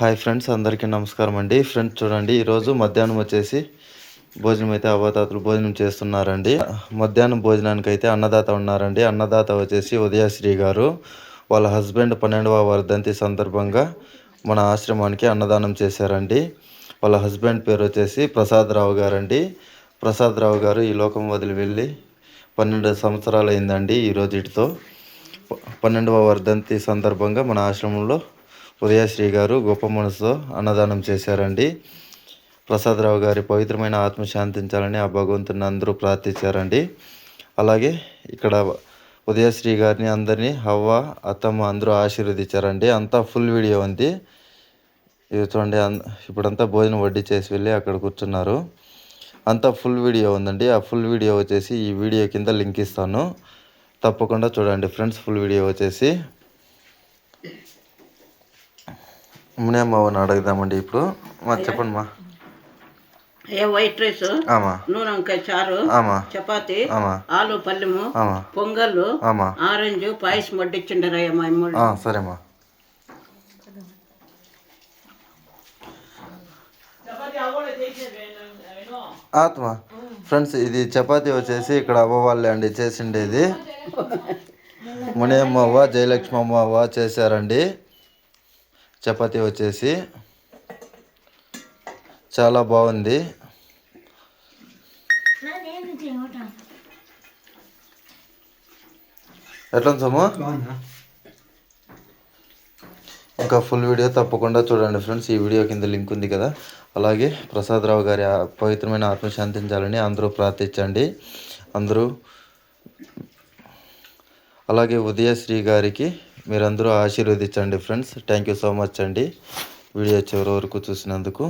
Hi friends అందరికీ నమస్కారం అండి. ఫ్రెండ్స్ చూడండి ఈరోజు మధ్యాహ్నం వచ్చేసి భోజనం అయితే అవతాతలు భోజనం చేస్తున్నారండి. మధ్యాహ్నం భోజనానికి అయితే అన్నదాత ఉన్నారండి. అన్నదాత వచ్చేసి ఉదయశ్రీ గారు. వాళ్ళ హస్బెండ్ పన్నెండవ వర్ధంతి సందర్భంగా మన ఆశ్రమానికి అన్నదానం చేశారండి. వాళ్ళ హస్బెండ్ పేరు వచ్చేసి ప్రసాదరావు గారండి. ప్రసాదరావు గారు ఈ లోకం వదిలి వెళ్ళి పన్నెండు సంవత్సరాలు అయిందండి ఈ పన్నెండవ వర్ధంతి సందర్భంగా మన ఆశ్రమంలో ఉదయశ్రీ గారు గొప్ప మనసుతో అన్నదానం చేశారండి. ప్రసాదరావు గారి పవిత్రమైన ఆత్మ శాంతించాలని ఆ భగవంతుని అందరూ ప్రార్థించారండి. అలాగే ఇక్కడ ఉదయశ్రీ గారిని అందరినీ హవ్వ అత్తమ్మ అందరూ ఆశీర్వదించారండి. అంతా ఫుల్ వీడియో ఉంది. ఇది చూడండి ఇప్పుడంతా భోజనం వడ్డీ చేసి వెళ్ళి అక్కడ కూర్చున్నారు. అంతా ఫుల్ వీడియో ఉందండి. ఆ ఫుల్ వీడియో వచ్చేసి ఈ వీడియో కింద లింక్ ఇస్తాను. తప్పకుండా చూడండి ఫ్రెండ్స్ ఫుల్ వీడియో వచ్చేసి. మునియమ్మని అడుగుదామండి ఇప్పుడు. మా చెప్పండి మా ఏ వైట్ రైస్ నూనె వంకాయ చారు ఆమా. చపాతి ఆలు పల్లెము ఆమా. పొంగల్ ఆమా. ఆరెంజ్ పాయసం వడ్డించిండరయ్య మా సరేమ్మా. ఆత్మ ఫ్రెండ్స్ ఇది చపాతీ వచ్చేసి ఇక్కడ అవ్వ వాళ్ళే అండి చేసిండేది. మునియమ్మ అవ్వ జయలక్ష్మి అమ్మ అవ్వ చేశారండి. చపాతీ వచ్చేసి చాలా బాగుంది. ఎట్లా ఉంది సొమ్ము ఇంకా ఫుల్ వీడియో తప్పకుండా చూడండి ఫ్రెండ్స్. ఈ వీడియో కింద లింక్ ఉంది కదా. అలాగే ప్రసాదరావు గారి పవిత్రమైన ఆత్మ శాంతించాలని అందరూ ప్రార్థించండి. అందరూ అలాగే ఉదయశ్రీ గారికి మీరందరూ ఆశీర్వదించండి friends thank you so much అండి. వీడియో చివరి వరకు చూసినందుకు